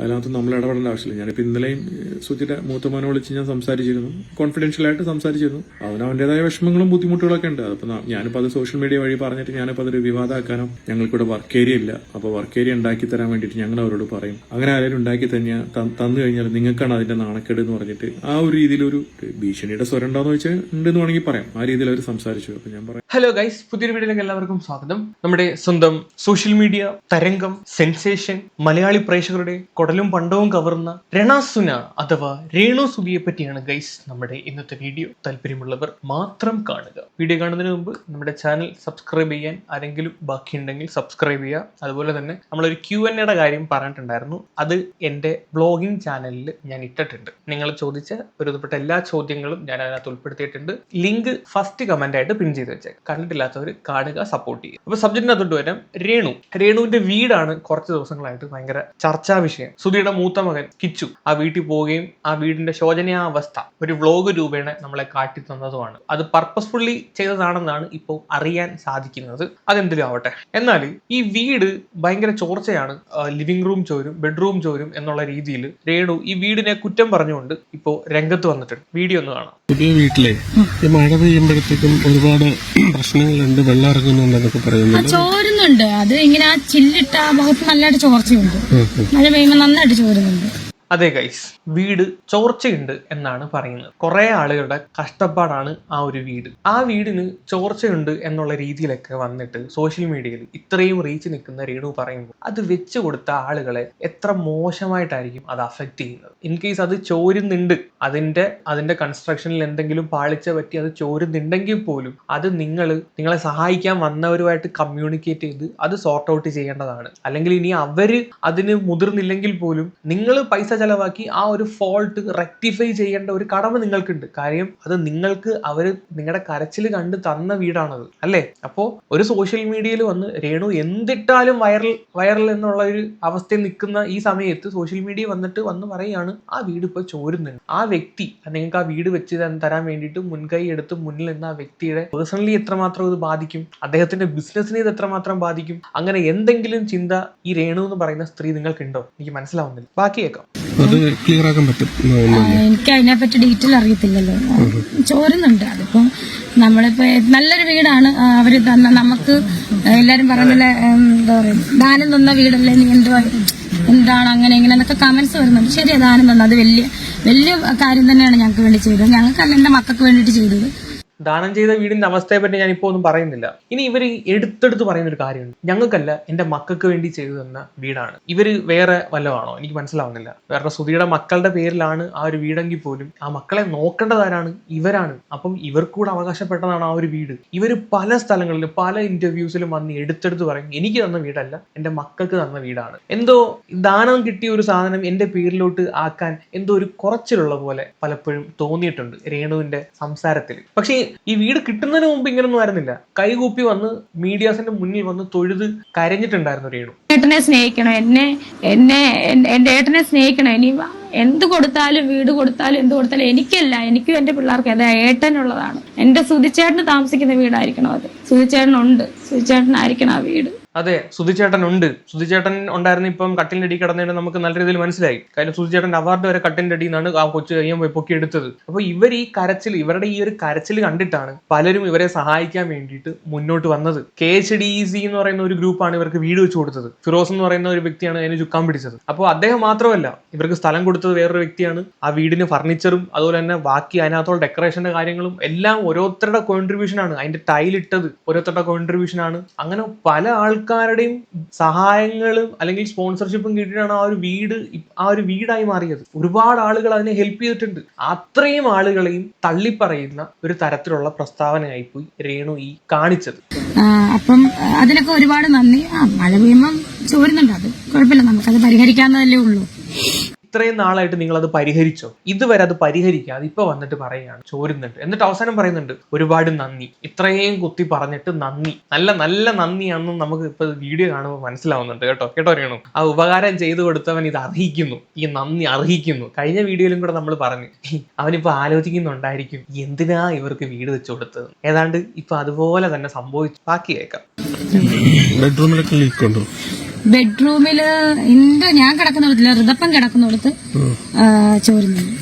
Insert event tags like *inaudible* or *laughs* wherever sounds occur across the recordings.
അതിനകത്ത് നമ്മൾ ഇടപെടേണ്ട ആവശ്യമില്ല. ഞാനിപ്പോൾ ഇന്നലെയും സുജിയുടെ മൂത്ത മോനെ വിളിച്ച് ഞാൻ സംസാരിച്ചിരുന്നു. കോൺഫിഡൻഷ്യൽ ആയിട്ട് സംസാരിച്ചിരുന്നു. അവന് അവന്റെതായ വിഷമങ്ങളും ബുദ്ധിമുട്ടുകളൊക്കെ ഉണ്ട്. അപ്പോൾ ഞാനിപ്പോൾ അത് സോഷ്യൽ മീഡിയ വഴി പറഞ്ഞിട്ട് ഞാനിപ്പോൾ അതൊരു വിവാദമാക്കാനോ ഞങ്ങൾക്കിവിടെ വർക്ക് ഏരിയ ഇല്ല. അപ്പോൾ വർക്ക് ഏരിയ ഉണ്ടാക്കി തരാൻ വേണ്ടിയിട്ട് ഞങ്ങൾ അവരോട് പറയും. അങ്ങനെ ആരെങ്കിലും ഉണ്ടാക്കി തന്നെ തന്നു കഴിഞ്ഞാൽ നിങ്ങൾക്കാണ് അതിന്റെ നാണക്കേട് എന്ന് പറഞ്ഞിട്ട് ആ ഒരു രീതിയിലൊരു ഭീഷണിയുടെ സ്വരം ഉണ്ടോന്ന് വെച്ചാൽ ഉണ്ടെന്ന് വേണമെങ്കിൽ പറയാം. ആ രീതിയിൽ അവർ സംസാരിച്ചു. അപ്പോൾ ഞാൻ പറയാം. ഹലോ ഗൈസ് പുതിയൊരു വീഡിയോയിലേക്ക് എല്ലാവർക്കും സ്വാഗതം. നമ്മുടെ സ്വന്തം സോഷ്യൽ മീഡിയ തരംഗം സെൻസേഷൻ മലയാളി പ്രേക്ഷകരുടെ കുടലും പണ്ടവും കവർന്ന രണാസുന അഥവാ രേണു സുബിയെ പറ്റിയാണ് ഗൈസ് നമ്മുടെ ഇന്നത്തെ വീഡിയോ. താല്പര്യമുള്ളവർ മാത്രം കാണുക. വീഡിയോ കാണുന്നതിന് മുമ്പ് നമ്മുടെ ചാനൽ സബ്സ്ക്രൈബ് ചെയ്യാൻ ആരെങ്കിലും ബാക്കിയുണ്ടെങ്കിൽ സബ്സ്ക്രൈബ് ചെയ്യുക. അതുപോലെ തന്നെ നമ്മളൊരു ക്യു എൻ എയുടെ കാര്യം പറഞ്ഞിട്ടുണ്ടായിരുന്നു. അത് എന്റെ ബ്ലോഗിംഗ് ചാനലിൽ ഞാൻ ഇട്ടിട്ടുണ്ട്. നിങ്ങൾ ചോദിച്ച ഒരുപ്പെട്ട എല്ലാ ചോദ്യങ്ങളും ഞാൻ അതിനകത്ത് ഉൾപ്പെടുത്തിയിട്ടുണ്ട്. ലിങ്ക് ഫസ്റ്റ് കമന്റ് ആയിട്ട് പിൻ ചെയ്ത് വെച്ചേക്കാം. കണ്ടിട്ടില്ലാത്തവർ കാണുക സപ്പോർട്ട് ചെയ്യുക. അപ്പോൾ സബ്ജക്റ്റിനകത്തോട്ട് വരാം. രേണു. രേണുവിന്റെ വീടാണ് കുറച്ച് ദിവസങ്ങളായിട്ട് ഭയങ്കര ചർച്ചാ വിഷയം. സുധിയുടെ മൂത്ത മകൻ കിച്ചു. ആ വീട്ടിൽ പോവുകയും ആ വീടിന്റെ ശോചനീയാവസ്ഥ ഒരു വ്ലോഗ് രൂപേണ നമ്മളെ കാട്ടി തന്നതുമാണ്. അത് പർപ്പസ്ഫുള്ളി ചെയ്തതാണെന്നാണ് ഇപ്പോൾ അറിയാൻ സാധിക്കുന്നത്. അതെന്തിലും ആവട്ടെ. എന്നാൽ ഈ വീട് ഭയങ്കര ചോർച്ചയാണ്. ലിവിംഗ് റൂം ചോരും ബെഡ്റൂം ചോരും എന്നുള്ള രീതിയിൽ രേണു ഈ വീടിനെ കുറ്റം പറഞ്ഞുകൊണ്ട് ഇപ്പോൾ രംഗത്ത് വന്നിട്ടുണ്ട്. വീഡിയോ ഒന്ന് കാണാം. പുതിയ വീട്ടിലെ ഈ മഴ പെയ്യുമ്പോഴത്തേക്കും ഒരുപാട് പ്രശ്നങ്ങളുണ്ട് വെള്ളം ഇറങ്ങുന്നുണ്ടെന്നൊക്കെ പറയുന്നുണ്ട് ചോരുന്നുണ്ട്. അത് ഇങ്ങനെ ആ ചില്ലിട്ട ആ ഭാഗത്ത് നല്ലതായിട്ട് ചോർച്ചയുണ്ട്. മഴ പെയ്യുമ്പോൾ നന്നായിട്ട് ചോരുന്നുണ്ട്. അതെ ഗൈസ് വീട് ചോർച്ചയുണ്ട് എന്നാണ് പറയുന്നത്. കുറെ ആളുകളുടെ കഷ്ടപ്പാടാണ് ആ ഒരു വീട്. ആ വീടിന് ചോർച്ചയുണ്ട് എന്നുള്ള രീതിയിലൊക്കെ വന്നിട്ട് സോഷ്യൽ മീഡിയയിൽ ഇത്രയും റീച്ച് നിൽക്കുന്ന രേണു പറയുമ്പോൾ അത് വെച്ചു കൊടുത്ത ആളുകളെ എത്ര മോശമായിട്ടായിരിക്കും അത് അഫക്റ്റ് ചെയ്യുന്നത്? ഇൻ കേസ് അത് ചോരുന്നുണ്ട് അതിന്റെ അതിന്റെ കൺസ്ട്രക്ഷനിൽ എന്തെങ്കിലും പാളിച്ച പറ്റി അത് ചോരുന്നുണ്ടെങ്കിൽ പോലും അത് നിങ്ങൾ നിങ്ങളെ സഹായിക്കാൻ വന്നവരുമായിട്ട് കമ്മ്യൂണിക്കേറ്റ് ചെയ്ത് അത് സോർട്ട് ഔട്ട് ചെയ്യേണ്ടതാണ്. അല്ലെങ്കിൽ ഇനി അവർ അതിന് മുതിർന്നില്ലെങ്കിൽ പോലും നിങ്ങൾ പൈസ ചെലവാക്കി ആ ഒരു ഫോൾട്ട് റെക്ടിഫൈ ചെയ്യേണ്ട ഒരു കടമ നിങ്ങൾക്കുണ്ട്. കാര്യം അത് നിങ്ങൾക്ക് അവർ നിങ്ങളുടെ കരച്ചിൽ കണ്ട് തന്ന വീടാണത് അല്ലേ? അപ്പോ ഒരു സോഷ്യൽ മീഡിയയിൽ വന്ന് രേണു എന്തിട്ടാലും വൈറൽ വൈറൽ എന്നുള്ള ഒരു അവസ്ഥയിൽ നിൽക്കുന്ന ഈ സമയത്ത് സോഷ്യൽ മീഡിയ വന്നിട്ട് വന്ന് പറയുകയാണ് ആ വീട് ഇപ്പോൾ ചോരുന്നുണ്ട്. ആ വ്യക്തി നിങ്ങൾക്ക് ആ വീട് വെച്ച് തരാൻ- വേണ്ടിട്ട് വേണ്ടിയിട്ട് മുൻകൈ എടുത്ത് മുന്നിൽ നിന്ന് ആ വ്യക്തിയുടെ പേഴ്സണലി എത്രമാത്രം ഇത് ബാധിക്കും? അദ്ദേഹത്തിന്റെ ബിസിനസ്സിനെ ഇത് എത്രമാത്രം ബാധിക്കും? അങ്ങനെ എന്തെങ്കിലും ചിന്ത ഈ രേണു എന്ന് പറയുന്ന സ്ത്രീ നിങ്ങൾക്ക് ഉണ്ടോ എനിക്ക് മനസ്സിലാവുന്നില്ല. ബാക്കിയേക്കാം അത് ക്ലിയർ ആക്കാൻ പറ്റും. എനിക്ക് അതിനെപ്പറ്റി ഡീറ്റെയിൽ അറിയത്തില്ലല്ലോ. ചോരുന്നുണ്ട് അതിപ്പോ. നമ്മളിപ്പോ നല്ലൊരു വീടാണ്. അവർ തന്ന നമുക്ക് എല്ലാരും പറഞ്ഞ എന്താ പറയുക ദാനം തന്ന വീടല്ലേ നീ എന്തുവാ? എന്താണ് അങ്ങനെ ഇങ്ങനെ എന്നൊക്കെ കമന്റ്സ് വരുന്നുണ്ട്. ശരി അതാണെന്നുള്ളത് അത് വലിയ വലിയ കാര്യം തന്നെയാണ് ഞങ്ങൾക്ക് വേണ്ടി ചെയ്തത്. ഞങ്ങൾക്കല്ല എന്റെ മക്കൾക്ക് വേണ്ടിയിട്ട് ചെയ്തത്. ദാനം ചെയ്ത വീടിന്റെ അവസ്ഥയെ പറ്റി ഞാൻ ഇപ്പോൾ ഒന്നും പറയുന്നില്ല. ഇനി ഇവർ എടുത്തെടുത്ത് പറയുന്ന ഒരു കാര്യമുണ്ട്. ഞങ്ങൾക്കല്ല എന്റെ മക്കൾക്ക് വേണ്ടി ചെയ്തു തന്ന വീടാണ്. ഇവർ വേറെ വല്ലതാണോ എനിക്ക് മനസ്സിലാവുന്നില്ല. വേറെ സുധിയുടെ മക്കളുടെ പേരിലാണ് ആ ഒരു വീടെങ്കിൽ പോലും ആ മക്കളെ നോക്കേണ്ടതാരാണ് ഇവരാണ്. അപ്പം ഇവർക്കൂടെ അവകാശപ്പെട്ടതാണ് ആ ഒരു വീട്. ഇവർ പല സ്ഥലങ്ങളിലും പല ഇന്റർവ്യൂസിലും വന്ന് എടുത്തെടുത്ത് പറയും എനിക്ക് തന്ന വീടല്ല എന്റെ മക്കൾക്ക് തന്ന വീടാണ്. എന്തോ ദാനം കിട്ടിയ ഒരു സാധനം എന്റെ പേരിലോട്ട് ആക്കാൻ എന്തോ ഒരു കുറച്ചിലുള്ള പോലെ പലപ്പോഴും തോന്നിയിട്ടുണ്ട് രേണുവിന്റെ സംസാരത്തിൽ പക്ഷേ ഈ വീട് കിട്ടുന്നതിന് മുമ്പ് ഇങ്ങനൊന്നും ആയിരുന്നില്ല. കൈകൂപ്പി വന്ന് മീഡിയാസിന്റെ മുന്നിൽ വന്ന് തൊഴുത് കരഞ്ഞിട്ടുണ്ടായിരുന്നു രേണു. ഏട്ടനെ സ്നേഹിക്കണം എന്നെ എന്നെ എന്റെ ഏട്ടനെ സ്നേഹിക്കണം ഇനി എന്ത് കൊടുത്താലും വീട് കൊടുത്താലും എന്ത് കൊടുത്താലും എനിക്കല്ല എനിക്കും എന്റെ പിള്ളേർക്ക് അത് ഏട്ടനുള്ളതാണ്. എന്റെ സുതിച്ചേട്ടന് താമസിക്കുന്ന വീടായിരിക്കണം അത്. സുതിച്ചേട്ടനുണ്ട് സുതിച്ചേട്ടനായിരിക്കണം ആ വീട്. അതെ സുധിച്ചേട്ടൻ ഉണ്ട് സുധിച്ചേട്ടൻ ഉണ്ടായിരുന്നു ഇപ്പം കട്ടിലിന്റെ അടി കിടന്നതിന് നമുക്ക് നല്ല രീതിയിൽ മനസ്സിലായി. കാര്യം സുധിച്ചേട്ടന്റെ അവാർഡ് വരെ കട്ടിലിന്റെ അടിയിൽ നിന്നാണ് ആ കൊച്ചു കയ്യാൻ പോയി പൊക്കി എടുത്തത് അപ്പൊ ഇവർ ഈ കരച്ചിൽ ഇവരുടെ ഈ ഒരു കരച്ചിൽ കണ്ടിട്ടാണ് പലരും ഇവരെ സഹായിക്കാൻ വേണ്ടിയിട്ട് മുന്നോട്ട് വന്നത്. കെ എച്ച് ഡി സി എന്ന് പറയുന്ന ഒരു ഗ്രൂപ്പാണ് ഇവർക്ക് വീട് വെച്ച് കൊടുത്തത്. ഫിറോസ് എന്ന് പറയുന്ന ഒരു വ്യക്തിയാണ് അതിന് ചുക്കാൻ പിടിച്ചത്. അപ്പോൾ അദ്ദേഹം മാത്രമല്ല ഇവർക്ക് സ്ഥലം കൊടുത്തത് വേറൊരു വ്യക്തിയാണ്. ആ വീടിന് ഫർണിച്ചറും അതുപോലെ തന്നെ ബാക്കി അതിനകത്തുള്ള ഡെക്കറേഷന്റെ കാര്യങ്ങളും എല്ലാം ഓരോരുത്തരുടെ കോൺട്രിബ്യൂഷൻ ആണ്. അതിന്റെ ടൈലിട്ടത് ഓരോരുത്തരുടെ കോൺട്രിബ്യൂഷൻ ആണ്. അങ്ങനെ പല ആൾക്കാരുടെയും സഹായങ്ങളും അല്ലെങ്കിൽ സ്പോൺസർഷിപ്പും കിട്ടിയിട്ടാണ് ആ ഒരു വീട് ആ ഒരു വീടായി മാറിയത്. ഒരുപാട് ആളുകൾ അതിനെ ഹെൽപ്പ് ചെയ്തിട്ടുണ്ട്. അത്രയും ആളുകളെയും തള്ളിപ്പറയുന്ന ഒരു തരത്തിലുള്ള പ്രസ്താവനയായി പോയി രേണു ഈ കാണിച്ചത്. അപ്പം അതിനൊക്കെ ഒരുപാട് നന്ദി. മഴ പെയ്യുമ്പം ചോരുന്നുണ്ട് അത്. കുഴപ്പമില്ല നമുക്കത് പരിഹരിക്കാവുന്നതല്ലേ ഉള്ളൂ. ഇത്രയും നാളായിട്ട് നിങ്ങൾ അത് പരിഹരിച്ചോ? ഇതുവരെ അത് പരിഹരിക്കാതെ ഇപ്പൊ വന്നിട്ട് പറയുകയാണ് ചോരുന്നുണ്ട്. എന്നിട്ട് അവസാനം പറയുന്നുണ്ട് ഒരുപാട് നന്ദി. ഇത്രയും കുത്തി പറഞ്ഞിട്ട് നന്ദി. നല്ല നല്ല നന്ദിയാണെന്ന് നമുക്ക് ഇപ്പൊ വീഡിയോ കാണുമ്പോൾ മനസ്സിലാവുന്നുണ്ട് കേട്ടോ. കേട്ടോ അറിയണോ ആ ഉപകാരം ചെയ്തു കൊടുത്തവൻ ഇത് അർഹിക്കുന്നു. ഈ നന്ദി അർഹിക്കുന്നു. കഴിഞ്ഞ വീഡിയോയിലും കൂടെ നമ്മൾ പറഞ്ഞു. അവനിപ്പോ ആലോചിക്കുന്നുണ്ടായിരിക്കും എന്തിനാ ഇവർക്ക് വീട് വെച്ചു കൊടുത്തത്? ഏതാണ്ട് ഇപ്പൊ അതുപോലെ തന്നെ സംഭവിച്ചു. ബാക്കി കേൾക്കാം. ബെഡ്റൂമിലൊക്കെ ലീക്ക് ഉണ്ടോ? ബെഡ്റൂമിൽ എന്റെ ഞാൻ കിടക്കുന്നിടത്തില്ല ഋതപ്പം കിടക്കുന്നിടത്ത് ചോരുന്നുണ്ട്.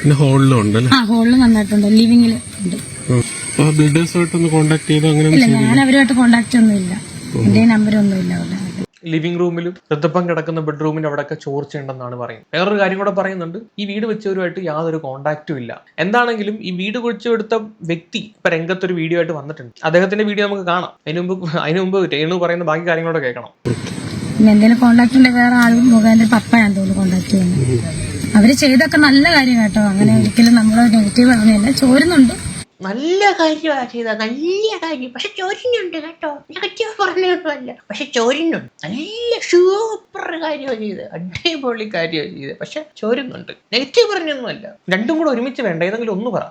പിന്നെ ഹോളിലും ഉണ്ടല്ലേ ആ ഹോളിൽ നന്നായിട്ടുണ്ട് ലിവിങ്ങിൽ ഉണ്ട്. ഇല്ല ഞാൻ അവരുമായിട്ട് കോണ്ടാക്ട് ഒന്നും ഇല്ല. എന്റെ നമ്പരൊന്നും ഇല്ല അവരുടെ ലിവിംഗ് റൂമിലും ഋതപ്പം കിടക്കുന്ന ബെഡ്റൂമിന്റെ അവിടെയൊക്കെ ചോർച്ചയുണ്ടെന്നാണ് പറയുന്നത്. വേറൊരു കാര്യം കൂടെ പറയുന്നുണ്ട്. ഈ വീട് വെച്ചവരുമായിട്ട് യാതൊരു കോണ്ടാക്റ്റും ഇല്ല. എന്താണെങ്കിലും ഈ വീട് കുഴിച്ചെടുത്ത വ്യക്തി ഇപ്പൊ രംഗത്തൊരു വീഡിയോ ആയിട്ട് വന്നിട്ടുണ്ട്. അദ്ദേഹത്തിന്റെ വീഡിയോ നമുക്ക് കാണാം. അതിനു മുമ്പ് അതിനു മുമ്പ് രേണു പറയുന്ന ബാക്കി കാര്യങ്ങളോടെ കേൾക്കണം. പിന്നെ എന്തെങ്കിലും കോണ്ടാക്ട് ഉണ്ടെങ്കിൽ വേറെ ആൾ മുഖേന പപ്പയാണ് തോന്നുന്നു കോണ്ടാക്ട് ചെയ്യുന്നത് അവർ ചെയ്തൊക്കെ നല്ല കാര്യം കേട്ടോ. അങ്ങനെ ഒരിക്കലും നമ്മൾ നെഗറ്റീവ് പറഞ്ഞല്ല ചോരുന്നുണ്ട്. നല്ല കാര്യമാണ് ചെയ്ത നല്ല കാര്യം. പക്ഷെ ചോരിനുണ്ട് കേട്ടോ. നെഗറ്റീവ് പറഞ്ഞൊന്നുമല്ല പക്ഷെ ചോരിനുണ്ട് നല്ല സൂപ്പർ കാര്യമാണ് ചെയ്ത് അടിപൊളി കാര്യമാണ് ചെയ്ത് പക്ഷെ ചോരുന്നുണ്ട്. നെഗറ്റീവ് പറഞ്ഞൊന്നുമല്ല. രണ്ടും കൂടെ ഒരുമിച്ച് വേണ്ട. ഏതെങ്കിലും ഒന്ന് പറ.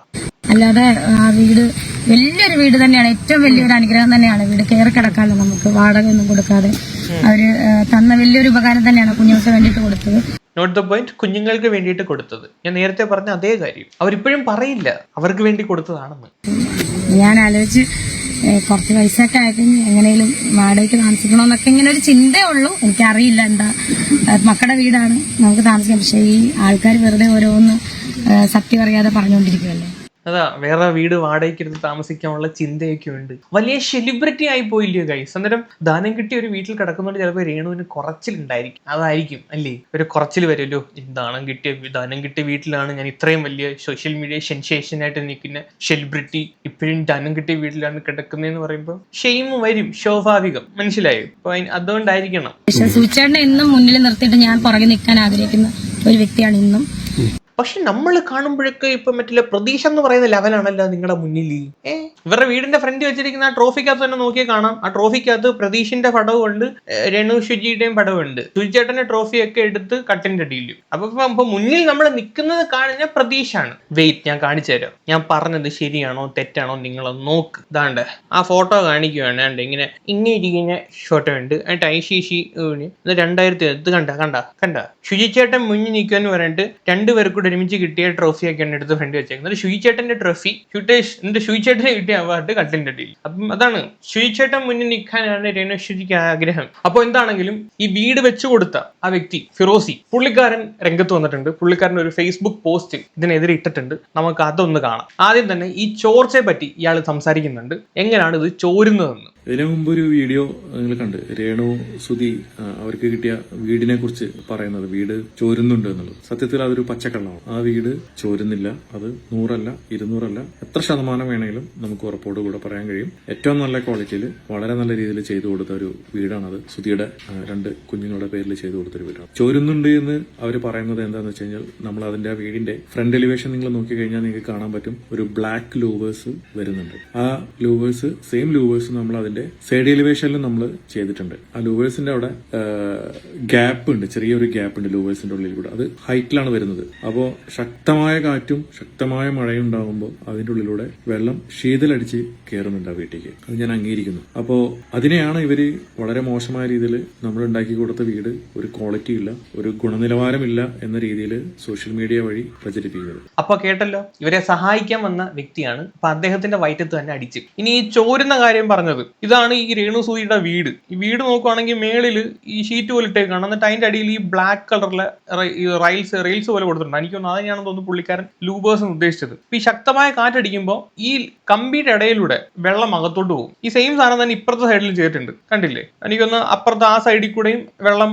അല്ലാതെ ആ വീട് വലിയൊരു വീട് തന്നെയാണ്. ഏറ്റവും വലിയൊരു അനുഗ്രഹം തന്നെയാണ് വീട്. കയറി കിടക്കാമല്ലോ നമുക്ക് വാടക ഒന്നും കൊടുക്കാതെ. അവർ തന്ന വലിയൊരു ഉപകാരം തന്നെയാണ് കുഞ്ഞുങ്ങൾക്ക് വേണ്ടിയിട്ട് കൊടുത്തത്. നോട്ട് ദ പോയിന്റ് കുഞ്ഞുങ്ങൾക്ക് വേണ്ടിയിട്ട് കൊടുത്തത്. ഞാൻ നേരത്തെ പറഞ്ഞ അതേ കാര്യം. അവരിപ്പോഴും പറയില്ല. അവർക്ക് വേണ്ടി കൊടുത്തതാണെന്ന്. ഞാൻ ആലോചിച്ച് കുറച്ച് പൈസ ഒക്കെ ആയിട്ട് എങ്ങനെയും വാടകയ്ക്ക് താമസിക്കണമെന്നൊക്കെ ഇങ്ങനെ ഒരു ചിന്തയേ ഉള്ളൂ. എനിക്കറിയില്ല എന്താ മക്കളുടെ വീടാണ് നമുക്ക് താമസിക്കാം പക്ഷേ ഈ ആൾക്കാർ വെറുതെ ഓരോന്ന് സത്യം അറിയാതെ പറഞ്ഞുകൊണ്ടിരിക്കുമല്ലേ അതാ വേറെ വീട് വാടകയ്ക്ക് എടുത്ത് താമസിക്കാനുള്ള ചിന്തയൊക്കെ ഉണ്ട്. വലിയ സെലിബ്രിറ്റി ആയി പോയില്ലയോ ഗൈസ് അന്നേരം ദാനം കിട്ടിയ ഒരു വീട്ടിൽ കിടക്കുന്നതുകൊണ്ട് ചിലപ്പോൾ രേണുവിന് കുറച്ചിലുണ്ടായിരിക്കും. അതായിരിക്കും അല്ലേ? ഒരു കുറച്ചിൽ വരുമല്ലോ ദാനം കിട്ടിയ ദാനം കിട്ടിയ വീട്ടിലാണ് ഞാൻ ഇത്രയും വലിയ സോഷ്യൽ മീഡിയ സെൻസേഷൻ ആയിട്ട് നിൽക്കുന്ന സെലിബ്രിറ്റി ഇപ്പോഴും ദാനം കിട്ടിയ വീട്ടിലാണ് കിടക്കുന്നതെന്ന് പറയുമ്പോൾ ഷെയിം വരും സ്വാഭാവികം. മനസ്സിലായോ? അപ്പൊ അതുകൊണ്ടായിരിക്കണം. എന്നും മുന്നിൽ നിർത്തിയിട്ട് ഞാൻ പുറകെ നിൽക്കാൻ ആഗ്രഹിക്കുന്ന ഒരു വ്യക്തിയാണ് ഇന്നും. പക്ഷെ നമ്മൾ കാണുമ്പോഴൊക്കെ ഇപ്പൊ മറ്റുള്ള പ്രതീക്ഷ എന്ന് പറയുന്ന ലെവലാണല്ലോ നിങ്ങളുടെ മുന്നിൽ ഏ? ഇവരുടെ വീടിന്റെ ഫ്രണ്ട് വെച്ചിരിക്കുന്ന ആ ട്രോഫിക്കകത്ത് തന്നെ നോക്കിയാൽ കാണാം. ആ ട്രോഫിക്കകത്ത് പ്രതീഷിന്റെ പടവുണ്ട് രണു ശുചിയുടെയും പടവുണ്ട്. ശുചിച്ചേട്ടന്റെ ട്രോഫിയൊക്കെ എടുത്ത് കട്ടിന്റെ അടിയിലും അപ്പൊ ഇപ്പൊ- മുന്നിൽ നമ്മൾ നിൽക്കുന്നത് കാണുന്ന പ്രതീക്ഷയാണ് വെയിറ്റ് ഞാൻ കാണിച്ചു തരാം. ഞാൻ പറഞ്ഞത് ശരിയാണോ തെറ്റാണോ നിങ്ങൾ നോക്ക്. ഇതാണ്ട് ആ ഫോട്ടോ കാണിക്കുകയാണ് കണ്ട് ഇങ്ങനെ ഇങ്ങനെ ഇരിക്കുന്ന ഷോട്ടോ ഉണ്ട്. എന്നിട്ട് ഐ സി സി ഇത് രണ്ടായിരത്തി ഇത് കണ്ട കണ്ട കണ്ട. ശുചിച്ചേട്ടൻ മുന്നിൽ നിൽക്കുമെന്ന് പറഞ്ഞിട്ട് രണ്ടുപേർക്കും ഒരുമിച്ച് കിട്ടിയ ട്രോഫി ട്രോഫിയൊക്കെയാണ് എടുത്ത് ഫ്രണ്ട് വെച്ചേക്കുന്നത്. ശുചിച്ചേട്ടന്റെ ട്രോഫി ഷുട്ടേഷ് എന്റെ ശുചിച്ചേട്ടന് കിട്ടിയ അവാർഡ് കട്ടിന്റെ അടിയിൽ. അപ്പം അതാണ് ശുചിച്ചേട്ടൻ മുന്നിൽ നിൽക്കാനാണ് രേണുശ്വരിക്ക് ആഗ്രഹം. അപ്പോൾ എന്താണെങ്കിലും ഈ വീട് വെച്ചു കൊടുത്ത ആ വ്യക്തി ഫിറോസി പുള്ളിക്കാരൻ രംഗത്ത് വന്നിട്ടുണ്ട്. പുള്ളിക്കാരൻ ഒരു ഫേസ്ബുക്ക് പോസ്റ്റ് ഇതിനെതിരെ ഇട്ടിട്ടുണ്ട്. നമുക്ക് അതൊന്ന് കാണാം. ആദ്യം തന്നെ ഈ ചോർച്ചയെ പറ്റി ഇയാൾ സംസാരിക്കുന്നുണ്ട്. എങ്ങനെയാണ് ഇത് ചോരുന്നതെന്ന്. ഇതിനു മുമ്പ് ഒരു വീഡിയോ നിങ്ങൾ കണ്ട്. രേണു സുധി അവർക്ക് കിട്ടിയ വീടിനെ കുറിച്ച് പറയുന്നത്. വീട് ചോരുന്നുണ്ട് എന്നുള്ളത്. സത്യത്തിൽ അതൊരു പച്ചക്കള്ളമാണ്. ആ വീട് ചോരുന്നില്ല. അത് നൂറല്ല ഇരുന്നൂറല്ല. എത്ര ശതമാനം വേണമെങ്കിലും നമുക്ക് ഉറപ്പോട് കൂടെ പറയാൻ കഴിയും. ഏറ്റവും നല്ല ക്വാളിറ്റിയിൽ വളരെ നല്ല രീതിയിൽ ചെയ്തു കൊടുത്ത ഒരു വീടാണത്. സുധിയുടെ രണ്ട് കുഞ്ഞുങ്ങളുടെ പേരിൽ ചെയ്തു കൊടുത്ത ഒരു വീടാണ്. ചോരുന്നുണ്ട് എന്ന് അവർ പറയുന്നത് എന്താണെന്ന് വെച്ച് കഴിഞ്ഞാൽ നമ്മൾ അതിന്റെ വീടിന്റെ ഫ്രണ്ട് എലിവേഷൻ നിങ്ങൾ നോക്കി കഴിഞ്ഞാൽ നിങ്ങൾക്ക് കാണാൻ പറ്റും. ഒരു ബ്ലാക്ക് ലൂവേഴ്സ് വരുന്നുണ്ട്. ആ ലൂവേഴ്സ് സെയിം ലൂവേഴ്സ് നമ്മൾ അതിന്റെ സൈഡ് എലിവേഷനിലും നമ്മൾ ചെയ്തിട്ടുണ്ട്. ആ ലൂവേഴ്സിന്റെ അവിടെ ഗ്യാപ്പ് ഉണ്ട്. ചെറിയൊരു ഗ്യാപ്പ് ഉണ്ട് ലൂവേഴ്സിന്റെ ഉള്ളിൽ കൂടെ. അത് ഹൈറ്റിലാണ് വരുന്നത്. അപ്പോൾ ശക്തമായ കാറ്റും ശക്തമായ മഴയും ഉണ്ടാകുമ്പോൾ അതിന്റെ ഉള്ളിലൂടെ വെള്ളം ശീതലടിച്ച് കയറുന്നുണ്ട് ആ വീട്ടിലേക്ക്. അത് ഞാൻ അംഗീകരിക്കുന്നു. അപ്പോൾ അതിനെയാണ് ഇവർ വളരെ മോശമായ രീതിയിൽ നമ്മൾ ഉണ്ടാക്കി കൊടുത്ത വീട് ഒരു ക്വാളിറ്റി ഇല്ല ഒരു ഗുണനിലവാരമില്ല എന്ന രീതിയിൽ സോഷ്യൽ മീഡിയ വഴി പ്രചരിപ്പിക്കുന്നത്. അപ്പൊ കേട്ടല്ലോ ഇവരെ സഹായിക്കാൻ വന്ന വ്യക്തിയാണ്. അപ്പൊ അദ്ദേഹത്തിന്റെ വയറ്റത്ത് തന്നെ അടിച്ചു. ഇനി ഈ ചോരുന്ന കാര്യം പറഞ്ഞത് ഇതാണ് ഈ രേണു സൂയിയുടെ വീട്. ഈ വീട് നോക്കുവാണെങ്കിൽ മേളിൽ ഈ ഷീറ്റ് പോലെ ഇട്ടേക്കാണ്. എന്നിട്ട് അതിന്റെ അടിയിൽ ഈ ബ്ലാക്ക് കളറിലെ റൈൽസ് റെയിൽസ് പോലെ കൊടുത്തിട്ടുണ്ട്. എനിക്ക് തോന്നുന്നു തോന്നുന്നു പുള്ളിക്കാരൻ ലൂബേഴ്സ് എന്ന് ഉദ്ദേശിച്ചത്. ഈ ശക്തമായ കാറ്റടിക്കുമ്പോൾ ഈ കമ്പിയുടെ ഇടയിലൂടെ വെള്ളം അകത്തോട്ട് പോകും. ഈ സെയിം സാധനം തന്നെ ഇപ്പുറത്തെ സൈഡിൽ ചെയ്തിട്ടുണ്ട്. കണ്ടില്ലേ? എനിക്കൊന്ന് അപ്പുറത്തെ ആ സൈഡിൽ കൂടെയും വെള്ളം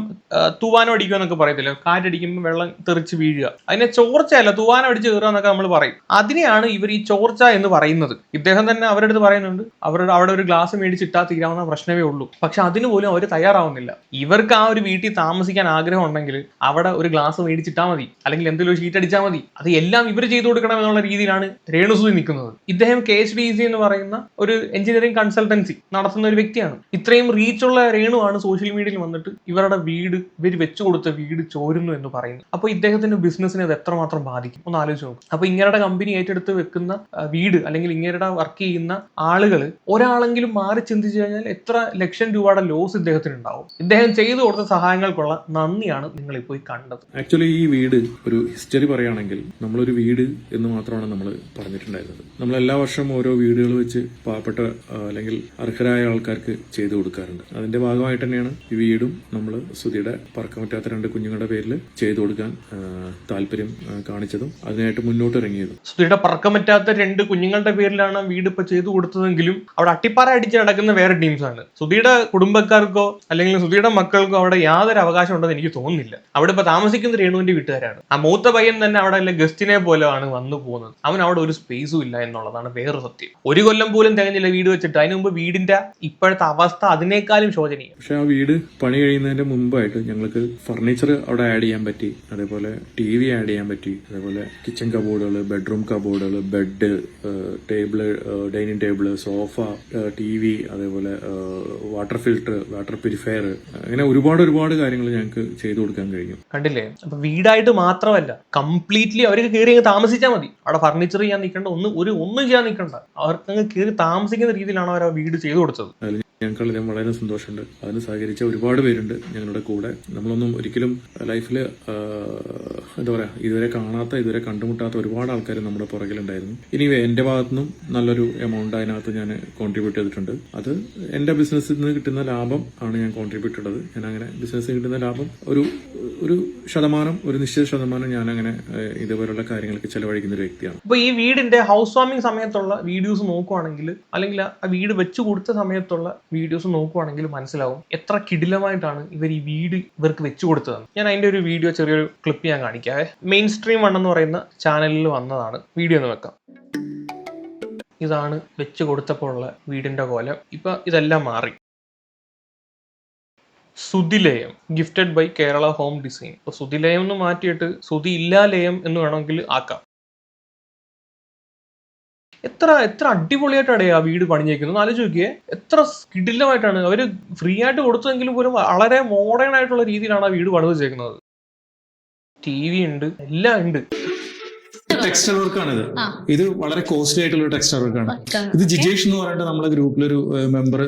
തൂവാനോ അടിക്കുക എന്നൊക്കെ പറയത്തില്ലേ? കാറ്റടിക്കുമ്പോൾ വെള്ളം തെറിച്ച് വീഴുക. അതിനെ ചോർച്ചയല്ല തൂവാനം അടിച്ച് കയറുക എന്നൊക്കെ നമ്മൾ പറയും. അതിനെയാണ് ഇവർ ഈ ചോർച്ച എന്ന് പറയുന്നത്. ഇദ്ദേഹം തന്നെ അവരുടെ അടുത്ത് പറയുന്നുണ്ട്. അവരുടെ അവിടെ ഒരു ഗ്ലാസ് മേടിച്ചിട്ടാൽ തീരാവുന്ന പ്രശ്നമേ ഉള്ളൂ. പക്ഷെ അതിന് പോലും അവർ തയ്യാറാവുന്നില്ല. ഇവർക്ക് ആ ഒരു വീട്ടിൽ താമസിക്കാൻ ആഗ്രഹം ഉണ്ടെങ്കിൽ അവിടെ ഒരു ഗ്ലാസ് മേടിച്ചിട്ടാൽ മതി. അല്ലെങ്കിൽ എന്തെങ്കിലും ഷീറ്റ് അടിച്ചാൽ മതി. അത് എല്ലാം ഇവർ ചെയ്തു കൊടുക്കണം എന്നുള്ള രീതിയിലാണ് രേണുസൂതി നിൽക്കുന്നത്. ഇദ്ദേഹം കെ എച്ച് ഡി സി എന്ന് പറയുന്ന ഒരു എഞ്ചിനീയറിംഗ് കൺസൾട്ടൻസി നടത്തുന്ന ഒരു വ്യക്തിയാണ്. ഇത്രയും റീച്ചുള്ള ആണ് സോഷ്യൽ മീഡിയയിൽ വന്നിട്ട് ഇവരുടെ വീട് ഇവർ വെച്ചു കൊടുത്ത വീട് ചോരുന്നു എന്ന് പറയുന്നു അപ്പോൾ ഇദ്ദേഹത്തിന്റെ ബിസിനസ്സിനെ അത് എത്രമാത്രം ബാധിക്കും? ഒന്ന് ആലോചിച്ച് നോക്കും. അപ്പോൾ ഇങ്ങനെയുടെ കമ്പനി ഏറ്റെടുത്ത് വെക്കുന്ന വീട് അല്ലെങ്കിൽ ഇങ്ങനെയുടെ വർക്ക് ചെയ്യുന്ന ആളുകൾ ഒരാളെങ്കിലും മാറി ചിന്തിച്ചു കഴിഞ്ഞാൽ എത്ര ലക്ഷം രൂപയുടെ ലോസ് ഇദ്ദേഹത്തിന് ഉണ്ടാവും. ഇദ്ദേഹം ചെയ്തു കൊടുത്ത സഹായങ്ങൾക്കുള്ള നന്ദിയാണ് നിങ്ങൾ ഇപ്പോൾ കണ്ടത്. ആക്ച്വലി ഈ വീട് ഒരു ഹിസ്റ്ററി പറയുകയാണെങ്കിൽ നമ്മളൊരു വീട് എന്ന് മാത്രമാണ് നമ്മൾ പറഞ്ഞിട്ടുണ്ടായിരുന്നത്. നമ്മൾ എല്ലാ വർഷവും ഓരോ വീടുകൾ വെച്ച് പാവപ്പെട്ട അല്ലെങ്കിൽ അർഹരായ ആൾക്കാർക്ക് ചെയ്തു കൊടുക്കാറുണ്ട്. അതിന്റെ ഭാഗമായിട്ട് തന്നെയാണ് ഈ വീടും നമ്മൾ സുധിയുടെ പറക്കാൻ പറ്റാത്ത രണ്ട് കുഞ്ഞുങ്ങളുടെ പേരിൽ ചെയ്തു കൊടുക്കാൻ താല്പര്യം കാണിച്ചതും അതിനായിട്ട് മുന്നോട്ട് ഇറങ്ങിയതും. സുധിയുടെ പറക്കം പറ്റാത്ത രണ്ട് കുഞ്ഞുങ്ങളുടെ പേരിലാണ് വീട് ഇപ്പൊ ചെയ്തു കൊടുത്തതെങ്കിലും അവിടെ അട്ടിപ്പാറ അടിച്ച് നടക്കുന്ന വേറെ ടീംസാണ് സുധിയുടെ കുടുംബക്കാർക്കോ അല്ലെങ്കിൽ സുധിയുടെ മക്കൾക്കോ അവിടെ യാതൊരു അവകാശം ഉണ്ടെന്ന് എനിക്ക് തോന്നുന്നില്ല. അവിടെ ഇപ്പൊ താമസിക്കുന്ന രേണുവിന്റെ വീട്ടുകാരാണ്. ആ മൂത്ത പയ്യൻ തന്നെ അവിടെ അല്ലെ ഗസ്റ്റിനെ പോലെയാണ് വന്നു പോകുന്നത്. അവൻ അവിടെ ഒരു സ്പേസും ഇല്ല എന്നുള്ളതാണ് വേറെ സത്യം. ഒരു കൊല്ലം പോലും തികഞ്ഞില്ല വീട് വെച്ചിട്ട്. അതിന് മുമ്പ് വീടിന്റെ ഇപ്പോഴത്തെ അവസ്ഥ അതിനേക്കാളും ശോചനീയം. പക്ഷെ ആ വീട് പണി കഴിയുന്നതിന്റെ മുമ്പായിട്ട് ഞങ്ങൾക്ക് ഫർണിച്ചർ അവിടെ ആഡ് ചെയ്യാൻ പറ്റി. അതേപോലെ ടി വി ആഡ് ചെയ്യാൻ പറ്റി. അതേപോലെ കിച്ചൺ കബോർഡുകൾ bedroom കബോർഡുകൾ bed table dining table sofa T V അതേപോലെ വാട്ടർ ഫിൽട്ടർ വാട്ടർ പ്യൂരിഫയർ അങ്ങനെ ഒരുപാട് ഒരുപാട് കാര്യങ്ങൾ ഞങ്ങൾക്ക് ചെയ്തു കൊടുക്കാൻ കഴിഞ്ഞു. കണ്ടില്ലേ? അപ്പൊ വീടായിട്ട് മാത്രമല്ല കംപ്ലീറ്റ്ലി അവർക്ക് കയറി അങ്ങ് താമസിച്ചാൽ മതി. അവിടെ ഫർണിച്ചർ ചെയ്യാൻ നിൽക്കേണ്ട ഒന്ന് ഒരു ഒന്നും ചെയ്യാൻ നിൽക്കണ്ട. അവർക്ക് അങ്ങ് കയറി താമസിക്കുന്ന രീതിയിലാണ് അവർ ആ വീട് ചെയ്തു കൊടുത്തത്. ഞങ്ങൾക്കെല്ലാം ഞങ്ങൾക്ക് വളരെ വളരെ സന്തോഷമുണ്ട്. അതിന് സഹകരിച്ച ഒരുപാട് പേരുണ്ട് ഞങ്ങളുടെ കൂടെ. നമ്മളൊന്നും ഒരിക്കലും ലൈഫിൽ എന്താ പറയാ ഇതുവരെ കാണാത്ത ഇതുവരെ കണ്ടുമുട്ടാത്ത ഒരുപാട് ആൾക്കാർ നമ്മുടെ പുറകിലുണ്ടായിരുന്നു. ഇനി എന്റെ ഭാഗത്തുനിന്നും നല്ലൊരു എമൗണ്ട് അതിനകത്ത് ഞാൻ കോൺട്രിബ്യൂട്ട് ചെയ്തിട്ടുണ്ട്. അത് എന്റെ ബിസിനസ്സിൽ നിന്ന് കിട്ടുന്ന ലാഭം ആണ് ഞാൻ കോൺട്രിബ്യൂട്ട് ചെയ്തത് ഞാൻ അങ്ങനെ ബിസിനസ്സിൽ കിട്ടുന്ന ലാഭം ഒരു ഒരു ശതമാനം ഒരു നിശ്ചിത ശതമാനം ഞാൻ അങ്ങനെ ഇതുപോലുള്ള കാര്യങ്ങൾക്ക് ചെലവഴിക്കുന്ന ഒരു വ്യക്തിയാണ്. അപ്പൊ ഈ വീടിന്റെ ഹൗസ് വാമിംഗ് സമയത്തുള്ള വീഡിയോസ് നോക്കുവാണെങ്കിൽ അല്ലെങ്കിൽ ആ വീട് വെച്ചു കൊടുത്ത സമയത്തുള്ള വീഡിയോസ് നോക്കുവാണെങ്കിൽ മനസ്സിലാവും എത്ര കിടിലമായിട്ടാണ് ഇവർ ഈ വീട് ഇവർക്ക് വെച്ചു കൊടുത്തത് ഞാൻ അതിന്റെ ഒരു വീഡിയോ ചെറിയൊരു ക്ലിപ്പ് ഞാൻ കാണിക്കാവേ മെയിൻ സ്ട്രീം വൺ എന്ന് പറയുന്ന ചാനലിൽ വന്നതാണ്. വീഡിയോ ഒന്ന് വെക്കാം. ഇതാണ് വെച്ച് കൊടുത്തപ്പോൾ ഉള്ള വീടിന്റെ കോലം. ഇപ്പൊ ഇതെല്ലാം മാറി. Suthilayam gifted by Kerala home design ഇപ്പൊ സുതിലയം എന്ന് മാറ്റിയിട്ട് സുതി ഇല്ലാ ലയം എന്ന് വേണമെങ്കിൽ ആക്കാം. എത്ര എത്ര അടിപൊളിയായിട്ടാണ് ആ വീട് പണിഞ്ഞേക്കുന്നത്. ആലോചിച്ച് എത്ര കിടിലമായിട്ടാണ്. അവർ ഫ്രീ ആയിട്ട് കൊടുത്തെങ്കിലും പോലും വളരെ മോഡേൺ ആയിട്ടുള്ള രീതിയിലാണ് ആ വീട് പണിത് വെച്ചേക്കുന്നത് ടി വി ഉണ്ട് എല്ലാം ഉണ്ട്. ടെക്സ്റ്റർ വർക്കാണ് ഇത്. ഇത് വളരെ കോസ്റ്റ്ലി ആയിട്ടുള്ള ടെക്സ്റ്റർ വർക്കാണ് ഇത് ജിജേഷ് എന്ന് പറഞ്ഞിട്ട് നമ്മുടെ ഗ്രൂപ്പിലൊരു മെമ്പർ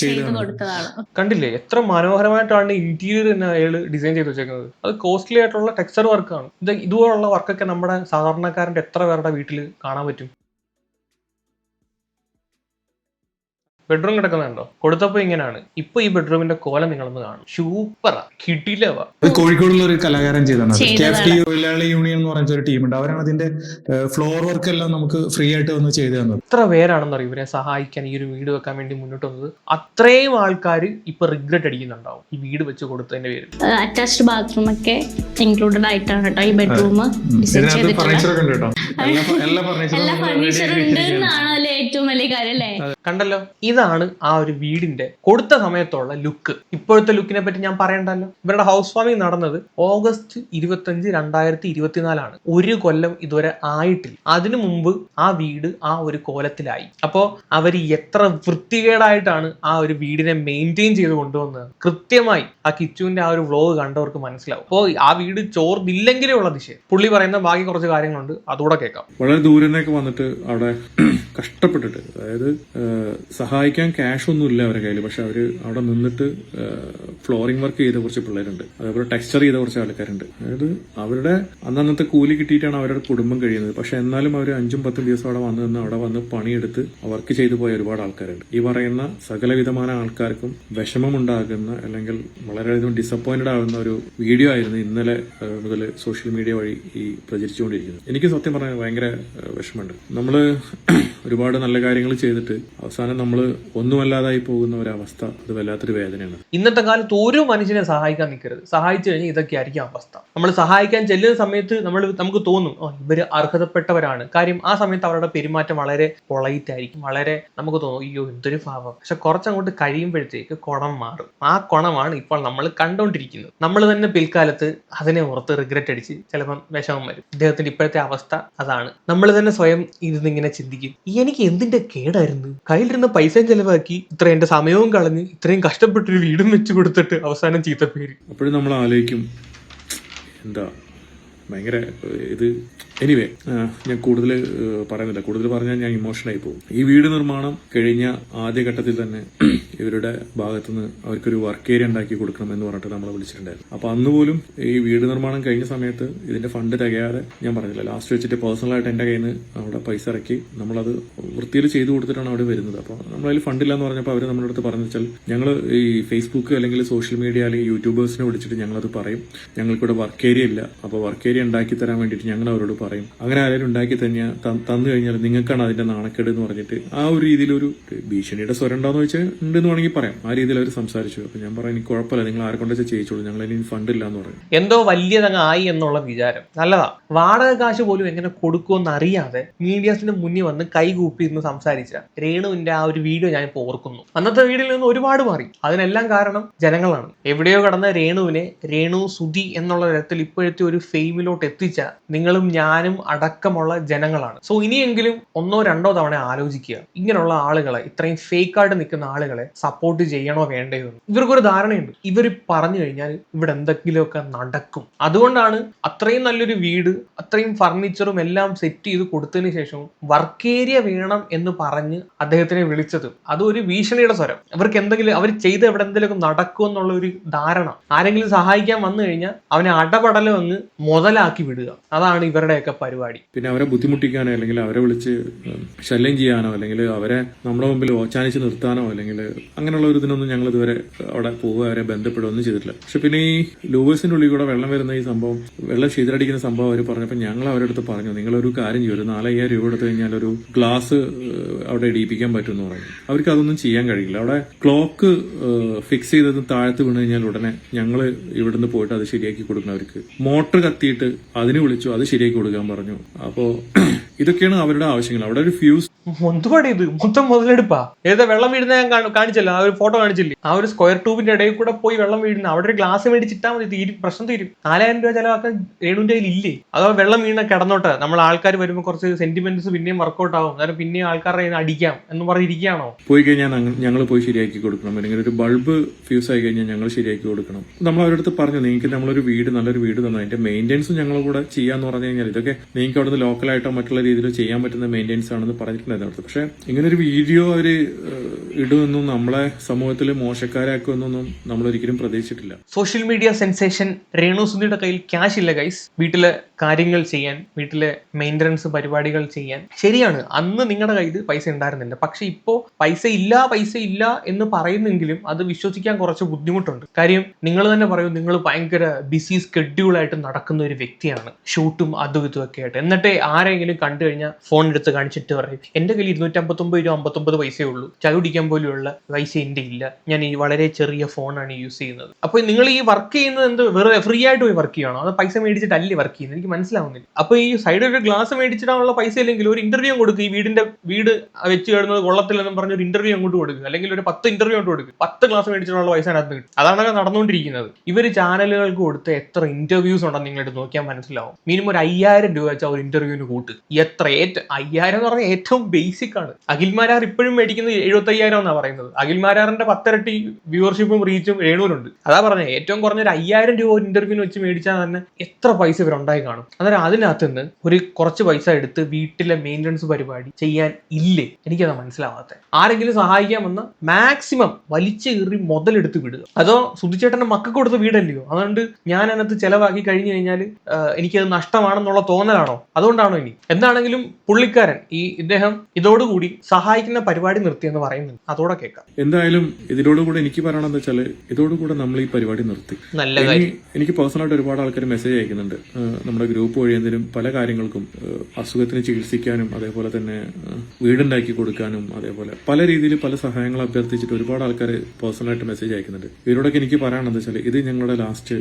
ചെയ്തതാണ്. കണ്ടില്ലേ? എത്ര മനോഹരമായിട്ടാണ് ഇന്റീരിയർ തന്നെ അയാൾ ഡിസൈൻ ചെയ്ത് വെച്ചേക്കുന്നത്. അത് കോസ്റ്റ്ലി ആയിട്ടുള്ള ടെക്സ്ചർ വർക്കാണ് ഇത് ഇതുപോലുള്ള വർക്കൊക്കെ നമ്മുടെ സാധാരണക്കാരന്റെ എത്ര പേരുടെ വീട്ടിൽ കാണാൻ പറ്റും? ബെഡ്റൂം കിടക്കുന്നുണ്ടോ? കൊടുത്തപ്പോ ഇങ്ങനെയാണ് ഇപ്പൊ ഈ ബെഡ്റൂമിന്റെ കോലം നിങ്ങളൊന്ന് കാണും. സൂപ്പറാ കിട്ടിയില്ല ഇത് കോഴിക്കോടുള്ള ഒരു കലാകാരൻ ചെയ്തതാണ്. കെ ചെയ്തതാണ്. എഫ് ടി തൊഴിലാളി യൂണിയൻ എന്ന് പറഞ്ഞ ഒരു ടീമുണ്ട് അവരാണ് അതിന്റെ ഫ്ലോർ വർക്ക് എല്ലാം നമുക്ക് ഫ്രീ ആയിട്ട് വന്ന് ചെയ്തു തന്നത്. എത്ര പേരാണെന്ന് പേരാണെന്നറിയോ? ഇവരെ സഹായിക്കാൻ ഈ ഒരു വീട് വെക്കാൻ വേണ്ടി മുന്നോട്ട് വന്നത്. അത്രയും ആൾക്കാർ ഇപ്പൊ റിഗ്രറ്റ് അടിക്കുന്നുണ്ടാവും ഈ വീട് വെച്ച് കൊടുത്തതിന്റെ പേരിൽ. അറ്റാച്ച്ഡ് ബാത്റൂം ഒക്കെ ഇൻക്ലൂഡഡ് ആയിട്ടാണ് കേട്ടോ ഈ ബെഡ്റൂം ഡിസൈൻ ഇതിനകത്ത് ഫർണിച്ചർ ഒക്കെ ഉണ്ട് കേട്ടോ. *laughs* എല്ലാ എല്ലാ ഫർണിച്ചറും ഫർണിച്ചർ ഉണ്ട് എന്നാണ് അല്ലേ ഏറ്റവും വലിയ കാര്യം അല്ലേ? കണ്ടല്ലോ? ഇതാണ് ആ ഒരു വീടിന്റെ കൊടുത്ത സമയത്തുള്ള ലുക്ക്. ഇപ്പോഴത്തെ ലുക്കിനെ പറ്റി ഞാൻ പറയണ്ടല്ലോ? ഇവരുടെ ഹൗസ് വാമിംഗ് നടന്നത് ഓഗസ്റ്റ് ഇരുപത്തഞ്ച് രണ്ടായിരത്തി ഇരുപത്തിനാലാണ്. ഒരു കൊല്ലം ഇതുവരെ ആയിട്ടില്ല. അതിനു മുമ്പ് ആ വീട് ആ ഒരു കോലത്തിലായി. അപ്പോ അവർ എത്ര വൃത്തികേടായിട്ടാണ് ആ ഒരു വീടിനെ മെയിന്റെയിൻ ചെയ്ത് കൊണ്ടുവന്നത്. കൃത്യമായി ആ കിച്ചുവിന്റെ ആ ഒരു വ്ലോഗ് കണ്ടവർക്ക് മനസ്സിലാവും. അപ്പോ ആ വീട് ചോർന്നില്ലെങ്കിലേ ഉള്ള ദിശ പുള്ളി പറയുന്ന ബാക്കി കുറച്ച് കാര്യങ്ങളുണ്ട് അതുകൂടെ കേൾക്കാം. വളരെ ദൂരെ വന്നിട്ട് അവിടെ *clears throat* കഷ്ടപ്പെട്ടിട്ട് അതായത് ഏഹ്, സഹായിക്കാൻ ക്യാഷ് ഒന്നും ഇല്ല അവരുടെ കയ്യിൽ പക്ഷെ അവർ അവിടെ നിന്നിട്ട് ഫ്ലോറിംഗ് വർക്ക് ചെയ്ത കുറച്ച് പിള്ളേരുണ്ട്. അതേപോലെ ടെക്സ്ചർ ചെയ്ത കുറച്ച് ആൾക്കാരുണ്ട്. അതായത് അവരുടെ അന്നന്നത്തെ കൂലി കിട്ടിയിട്ടാണ് അവരുടെ കുടുംബം കഴിയുന്നത്. പക്ഷെ എന്നാലും അവർ അഞ്ചും പത്തും ദിവസം അവിടെ വന്ന് നിന്ന് അവിടെ വന്ന് പണിയെടുത്ത് വർക്ക് ചെയ്തു പോയ ഒരുപാട് ആൾക്കാരുണ്ട്. ഈ പറയുന്ന സകലവിധമായ ആൾക്കാർക്കും വിഷമമുണ്ടാകുന്ന അല്ലെങ്കിൽ വളരെയധികം ഡിസപ്പോയിന്റഡ് ആകുന്ന ഒരു വീഡിയോ ആയിരുന്നു ഇന്നലെ മുതൽ സോഷ്യൽ മീഡിയ വഴി ഈ പ്രചരിച്ചുകൊണ്ടിരിക്കുന്നത്. എനിക്ക് സത്യം പറഞ്ഞാൽ ഭയങ്കര വിഷമമുണ്ട്. നമ്മൾ ഒരുപാട് നല്ല കാര്യങ്ങൾ ചെയ്തിട്ട് അവസാനം നമ്മൾ ഒന്നുമല്ലാതായി പോകുന്ന ഒരവസ്ഥ അത് വല്ലാത്തൊരു വേദനയാണ്. ഇന്നത്തെ കാലത്ത് ഒരു മനുഷ്യനെ സഹായിക്കാൻ നിൽക്കരുത്. സഹായിച്ചു കഴിഞ്ഞാൽ ഇതൊക്കെ ആയിരിക്കും അവസ്ഥ. നമ്മൾ സഹായിക്കാൻ ചെല്ലുന്ന സമയത്ത് നമ്മൾ നമുക്ക് തോന്നും ഓ ഇവർ അർഹതപ്പെട്ടവരാണ്. കാര്യം ആ സമയത്ത് അവരുടെ പെരുമാറ്റം വളരെ പൊളൈറ്റ് ആയിരിക്കും. വളരെ നമുക്ക് തോന്നും അയ്യോ എന്തൊരു ഭാവം പക്ഷെ കുറച്ചങ്ങോട്ട് കഴിയുമ്പോഴത്തേക്ക് കുണം മാറും. ആ കുണമാണ് ഇപ്പോൾ നമ്മൾ കണ്ടുകൊണ്ടിരിക്കുന്നത് നമ്മൾ തന്നെ പിൽക്കാലത്ത് അതിനെ ഓർത്ത് റിഗ്രറ്റ് അടിച്ച് ചിലപ്പം വിഷമം വരും. ഇദ്ദേഹത്തിന്റെ ഇപ്പോഴത്തെ അവസ്ഥ അതാണ്. നമ്മൾ തന്നെ സ്വയം ഇരുന്നിങ്ങനെ ചിന്തിക്കും എനിക്ക് എന്തിന്റെ കേടായിരുന്നു? കയ്യിലിരുന്ന പൈസയും ചെലവാക്കി ഇത്ര എന്റെ സമയവും കളഞ്ഞ് ഇത്രയും കഷ്ടപ്പെട്ടൊരു വീടും വെച്ച് കൊടുത്തിട്ട് അവസാനം ചീത്ത പേര്. അപ്പോഴും നമ്മൾ ആലോചിക്കും എന്താ ഭയങ്കര ഇത് എനിവേ ഞാൻ കൂടുതൽ പറയുന്നില്ല. കൂടുതൽ പറഞ്ഞാൽ ഞാൻ ഇമോഷനായി പോകും. ഈ വീട് നിർമ്മാണം കഴിഞ്ഞ ആദ്യഘട്ടത്തിൽ തന്നെ ഇവരുടെ ഭാഗത്തുനിന്ന് അവർക്കൊരു വർക്ക് ഏരിയ ഉണ്ടാക്കി കൊടുക്കണം എന്ന് പറഞ്ഞിട്ട് നമ്മളെ വിളിച്ചിട്ടുണ്ടായിരുന്നു. അപ്പൊ അന്ന് പോലും ഈ വീട് നിർമ്മാണം കഴിഞ്ഞ സമയത്ത് ഇതിന്റെ ഫണ്ട് തികയാതെ ഞാൻ പറഞ്ഞില്ല. ലാസ്റ്റ് വെച്ചിട്ട് പേഴ്സണലായിട്ട് എന്റെ കയ്യിൽ നിന്ന് അവിടെ പൈസ ഇറക്കി നമ്മളത് വൃത്തിയിൽ ചെയ്തു കൊടുത്തിട്ടാണ് അവിടെ വരുന്നത്. അപ്പോൾ നമ്മളതിൽ ഫണ്ടില്ല എന്ന് പറഞ്ഞപ്പോൾ അവർ നമ്മുടെ അടുത്ത് പറഞ്ഞു വെച്ചാൽ ഞങ്ങൾ ഈ ഫേസ്ബുക്ക് അല്ലെങ്കിൽ സോഷ്യൽ മീഡിയ അല്ലെങ്കിൽ യൂട്യൂബേഴ്സിനെ വിളിച്ചിട്ട് ഞങ്ങളത് പറയും. ഞങ്ങൾക്കിവിടെ വർക്ക് ഏരിയ ഇല്ല. അപ്പോൾ വർക്ക് ഏരിയ ഉണ്ടാക്കി തരാൻ വേണ്ടിയിട്ട് ഞങ്ങൾ അവരോട് പറയും. അങ്ങനെ ആരെങ്കിലും ഉണ്ടാക്കി തന്നെയാ തന്നു കഴിഞ്ഞാൽ നിങ്ങൾക്കാണ് അതിന്റെ നാണക്കേട് എന്ന് പറഞ്ഞിട്ട് ആ ഒരു രീതിയിലൊരു ഭീഷണിയുടെ സ്വരം ഉണ്ടോന്ന് വെച്ചാൽ ഉണ്ടെന്ന് വേണമെങ്കിൽ പറയാം. ആ രീതിയിൽ അവർ സംസാരിച്ചു. അപ്പൊ ഞാൻ പറയാം എനിക്ക് കുഴപ്പമില്ല നിങ്ങൾ ആരെ കൊണ്ട് വെച്ചാൽ ചെയ്യിച്ചോളൂ ഞങ്ങൾ ഇനി ഫണ്ട് ഇല്ല എന്ന് പറയും. എന്തോ വലിയതങ്ങായി എന്നുള്ള വിചാരം. നല്ലതാ. വാടക കാശ് പോലും എങ്ങനെ കൊടുക്കുമെന്ന് അറിയാതെ മീഡിയാസിന്റെ മുന്നിൽ വന്ന് കൈകൂപ്പി എന്ന് സംസാരിച്ച രേണുവിന്റെ ആ ഒരു വീഡിയോ ഞാൻ ഇപ്പോൾ ഓർക്കുന്നു. അന്നത്തെ വീഡിയോയിൽ നിന്ന് ഒരുപാട് മാറി. അതിനെല്ലാം കാരണം ജനങ്ങളാണ്. എവിടെയോ കടന്ന രേണുവിനെ രേണു സുധി എന്നുള്ള തരത്തിൽ ഇപ്പോഴത്തെ ഒരു ഫെയിമിലോട്ട് എത്തിച്ച നിങ്ങളും ഞാനും അടക്കമുള്ള ജനങ്ങളാണ്. സോ ഇനിയെങ്കിലും ഒന്നോ രണ്ടോ തവണ ആലോചിക്കുക. ഇങ്ങനെയുള്ള ആളുകളെ ഇത്രയും ഫേക്ക് ആയിട്ട് നിൽക്കുന്ന ആളുകളെ സപ്പോർട്ട് ചെയ്യണോ വേണ്ടേ എന്ന്. ഇവർക്കൊരു ധാരണയുണ്ട്. ഇവർ പറഞ്ഞു കഴിഞ്ഞാൽ ഇവിടെ എന്തെങ്കിലുമൊക്കെ നടക്കും. അതുകൊണ്ടാണ് അത്രയും നല്ലൊരു വീട് അത്രയും ഫർണിച്ചറും എല്ലാം സെറ്റ് ചെയ്ത് കൊടുത്തതിന് ശേഷവും വർക്ക് ഏരിയ വേണം എന്ന് പറഞ്ഞ് അദ്ദേഹത്തിനെ വിളിച്ചത്. അത് ഒരു ഭീഷണിയുടെ സ്വരം. അവർക്ക് എന്തെങ്കിലും അവർ ചെയ്ത് എവിടെ എന്തെങ്കിലും നടക്കും എന്നുള്ള ഒരു ധാരണ. ആരെങ്കിലും സഹായിക്കാൻ വന്നു കഴിഞ്ഞാൽ അവനെ അടപടലം അങ്ങ് മുതലാക്കി വിടുക. അതാണ് ഇവരുടെയൊക്കെ പരിപാടി. പിന്നെ അവരെ ബുദ്ധിമുട്ടിക്കാനോ അല്ലെങ്കിൽ അവരെ വിളിച്ച് ശല്യം ചെയ്യാനോ അല്ലെങ്കിൽ അവരെ നമ്മുടെ മുമ്പിൽ ഓച്ചാനിച്ച് നിർത്താനോ അല്ലെങ്കിൽ അങ്ങനെയുള്ള ഒരു ഇതിനൊന്നും ഞങ്ങൾ ഇതുവരെ അവിടെ പോവുക അവരെ ബന്ധപ്പെടുകയോ ഒന്നും ചെയ്തിട്ടില്ല. പക്ഷെ പിന്നെ ഈ ലൂവേഴ്സിന്റെ ഉള്ളിൽ കൂടെ വെള്ളം വരുന്ന ഈ സംഭവം വെള്ളം ശീതടിക്കുന്ന സംഭവം അവർ പറഞ്ഞപ്പോൾ ഞങ്ങൾ അവരുടെ അടുത്ത് പറഞ്ഞു നിങ്ങളൊരു കാര്യം ചെയ്യും ഒരു നാലയ്യായിരം രൂപ എടുത്തു കഴിഞ്ഞാൽ ഒരു ഗ്ലാസ് അവിടെ ഇടിയിപ്പിക്കാൻ പറ്റുമെന്ന് പറഞ്ഞു. അവർക്ക് അതൊന്നും ചെയ്യാൻ കഴിയില്ല. അവിടെ ക്ലോക്ക് ഫിക്സ് ചെയ്തത് താഴത്ത് വീണ് കഴിഞ്ഞാൽ ഉടനെ ഞങ്ങൾ ഇവിടുന്ന് പോയിട്ട് അത് ശരിയാക്കി കൊടുക്കണം അവർക്ക്. മോട്ടർ കത്തിയിട്ട് അതിന് വിളിച്ചു അത് ശരിയാക്കി കൊടുക്കാൻ പറഞ്ഞു. അപ്പോ ഇതൊക്കെയാണ് അവരുടെ ആവശ്യങ്ങൾ. അവിടെ ഒരു ഫ്യൂസ് എന്തുപാടി ഇത് മൊത്തം മുതലെടുപ്പാ. ഏതാ വെള്ളം വീഴുന്ന ഞാൻ കാണു- കാണിച്ചല്ലോ. ആ ഒരു ഫോട്ടോ കാണിച്ചില്ലേ? ആ ഒരു സ്ക്വയർ ട്യൂബിന്റെ ഇടയിൽ കൂടെ പോയി വെള്ളം വീഴുന്ന അവിടെ ഒരു ഗ്ലാസ് മേടിച്ചിട്ടാ മതി. തീരും. പ്രശ്നം തീരും. നാലായിരം രൂപ ചിലവാക്കാൻ രേണുവിന്റെ കയ്യിൽ ഇല്ലേ? അതോ വെള്ളം വീണ കിടന്നോട്ടെ. നമ്മൾ ആൾക്കാർ വരുമ്പോൾ കുറച്ച് സെന്റിമെന്റ്സ് പിന്നെയും വർക്കൗട്ട് ആവും. അന്നേരം പിന്നെയും ആൾക്കാരുടെ കയ്യിൽ അടിക്കാം എന്ന് പറഞ്ഞിരിക്കുകയാണോ? പോയി കഴിഞ്ഞാൽ ഞങ്ങൾ പോയി ശരിയാക്കി കൊടുക്കണം. അല്ലെങ്കിൽ ഒരു ബൾബ് ഫ്യൂസ് ആയി കഴിഞ്ഞാൽ ഞങ്ങൾ ശരിയാക്കി കൊടുക്കണം. നമ്മൾ അവരുടെ അടുത്ത് പറഞ്ഞു നിങ്ങൾക്ക് നമ്മളൊരു വീട് നല്ലൊരു വീട് തന്നു. അതിന്റെ മെയിന്റെനൻസും ഞങ്ങൾ കൂടെ ചെയ്യാന്ന് പറഞ്ഞു കഴിഞ്ഞാൽ ഇതൊക്കെ നിങ്ങൾക്ക് അവിടുന്ന് ലോക്കലായിട്ടോ മറ്റുള്ള രീതിയിലോ ചെയ്യാൻ പറ്റുന്ന മെയിന്റെനൻസ് ആണെന്ന് പറഞ്ഞിട്ടുണ്ടായിരുന്നു പക്ഷെ ഇങ്ങനെ ഒരു വീഡിയോ അവർ ഇടുമെന്നും നമ്മളെ സമൂഹത്തിൽ മോശക്കാരാക്കുമെന്നൊന്നും നമ്മൾ ഒരിക്കലും പ്രതീക്ഷിച്ചിട്ടില്ല. സോഷ്യൽ മീഡിയ സെൻസേഷൻ രേണു സുന്ദിയുടെ കയ്യിൽ ക്യാഷ് ഇല്ല ഗൈസ്. വീട്ടിലെ കാര്യങ്ങൾ ചെയ്യാൻ വീട്ടിലെ മെയിന്റനൻസ് പരിപാടികൾ ചെയ്യാൻ. ശരിയാണ് അന്ന് നിങ്ങളുടെ കയ്യിൽ പൈസ ഉണ്ടായിരുന്നില്ല. പക്ഷെ ഇപ്പോൾ പൈസ ഇല്ല പൈസ ഇല്ല എന്ന് പറയുന്നെങ്കിലും അത് വിശ്വസിക്കാൻ കുറച്ച് ബുദ്ധിമുട്ടുണ്ട്. കാര്യം നിങ്ങൾ തന്നെ പറയും നിങ്ങൾ ഭയങ്കര ബിസി സ്കെഡ്യൂളായിട്ട് നടക്കുന്ന ഒരു വ്യക്തിയാണ്. ഷൂട്ടും അതും ഇതും ഒക്കെ ആയിട്ട്. എന്നിട്ട് ആരെങ്കിലും കണ്ടു കഴിഞ്ഞാൽ ഫോൺ എടുത്ത് കാണിച്ചിട്ട് പറയും എന്റെ കയ്യിൽ ഇരുന്നൂറ്റമ്പത്തൊമ്പത് രൂപ അമ്പത്തൊമ്പത് പൈസയേ ഉള്ളൂ. ചായ കുടിക്കാൻ പോലെയുള്ള പൈസ എന്റെ ഇല്ല. ഞാൻ ഈ വളരെ ചെറിയ ഫോണാണ് യൂസ് ചെയ്യുന്നത്. അപ്പോൾ നിങ്ങൾ ഈ വർക്ക് ചെയ്യുന്നത് എന്ത് വെറുതെ ഫ്രീ ആയിട്ട് പോയി വർക്ക് ചെയ്യണോ അത് പൈസ മേടിച്ചിട്ടല്ലേ വർക്ക് ചെയ്യുന്നത്? എനിക്ക് മനസ്സിലാവുന്നില്ല. അപ്പൊ ഈ സൈഡിൽ ഒരു ഗ്ലാസ് മേടിച്ചിട്ടാണുള്ള പൈസ ഇല്ലെങ്കിൽ ഒരു ഇന്റർവ്യൂ കൊടുക്കുക ഈ വീടിന്റെ വീട് വെച്ച് കിടന്നത് കൊള്ളത്തില്ലെന്നും പറഞ്ഞ ഒരു ഇന്റർവ്യൂ അങ്ങോട്ട് കൊടുക്കുക അല്ലെങ്കിൽ ഒരു പത്ത് ഇന്റർവ്യൂ അങ്ങോട്ട് കൊടുക്കുക പത്ത് ഗ്ലാസ് മേടിച്ചിട്ടുള്ള പൈസ അതിനകത്ത് കിട്ടും. അതാണ് നടന്നുകൊണ്ടിരിക്കുന്നത്. ഇവർ ചാനലുകൾക്ക് കൊടുത്ത എത്ര ഇന്റർവ്യൂസ് ഉണ്ടെന്ന് നിങ്ങളെടുത്ത് നോക്കിയാൽ മനസ്സിലാവും. മിനിമം ഒരു അയ്യായിരം രൂപ വെച്ചാൽ ഒരു ഇന്റർവ്യൂവിന് കൂട്ട്. എത്ര ഏറ്റവും അയ്യായിരം എന്ന് പറഞ്ഞാൽ ഏറ്റവും ബേസിക് ആണ്. അഖിൽമാരാർ ഇപ്പോഴും മേടിക്കുന്നത് എഴുപത്തി അയ്യായിരം എന്നാണ് പറയുന്നത് അഖിൽമാരാറിന്റെ പത്തിരട്ടി വ്യൂവർഷിപ്പും റീച്ചും രേണുവിനുണ്ട് അതാ പറഞ്ഞത് ഏറ്റവും കുറഞ്ഞ ഒരു അയ്യായിരം രൂപ ഒരു ഇന്റർവ്യൂവിന് വെച്ച് മേടിച്ചാൽ തന്നെ എത്ര പൈസ ഇവരുണ്ടായി കാണും. അന്നേരം അതിനകത്ത് നിന്ന് ഒരു കുറച്ച് പൈസ എടുത്ത് വീട്ടിലെ മെയിന്റനൻസ് പരിപാടി ചെയ്യാൻ ഇല്ലേ? എനിക്കത് മനസ്സിലാവാത്ത. ആരെങ്കിലും സഹായിക്കാൻ വന്ന മാക്സിമം വലിച്ചു കീറി മുതലെടുത്ത് വിടുക. അതോ സുധിച്ചേട്ടന്റെ മക്കൾക്ക് കൊടുത്ത വീടല്ലയോ? അതുകൊണ്ട് ഞാൻ അതിനകത്ത് ചിലവാക്കി കഴിഞ്ഞു കഴിഞ്ഞാൽ എനിക്കത് നഷ്ടമാണെന്നുള്ള തോന്നലാണോ? അതുകൊണ്ടാണോ ഇനി? എന്താണെങ്കിലും പുള്ളിക്കാരൻ ഈ ഇദ്ദേഹം ഇതോടുകൂടി സഹായിക്കുന്ന പരിപാടി നിർത്തിയെന്ന് പറയുന്നുണ്ട്. അതോടെ കേൾക്കാം എന്തായാലും ഇതിനോടുകൂടെ എനിക്ക് പറയണമെന്ന് വെച്ചാൽ ഇതോടുകൂടെ നമ്മൾ ഈ പരിപാടി നിർത്തി. നല്ല എനിക്ക് പേഴ്സണലായിട്ട് ഒരുപാട് ആൾക്കാർ മെസ്സേജ് അയക്കുന്നുണ്ട്. നമ്മുടെ ഗ്രൂപ്പ് വഴി എന്തിനും പല കാര്യങ്ങൾക്കും അസുഖത്തിന് ചികിത്സിക്കാനും അതേപോലെ തന്നെ വീടുണ്ടാക്കി കൊടുക്കാനും അതേപോലെ പല രീതിയിൽ പല സഹായങ്ങൾ അഭ്യർത്ഥിച്ചിട്ട് ഒരുപാട് ആൾക്കാർ പേഴ്സണലായിട്ട് മെസ്സേജ് അയക്കുന്നുണ്ട്. ഇവരോടൊക്കെ എനിക്ക് പറയാനെന്ന് വെച്ചാൽ ഇത് ഞങ്ങളുടെ ലാസ്റ്റ്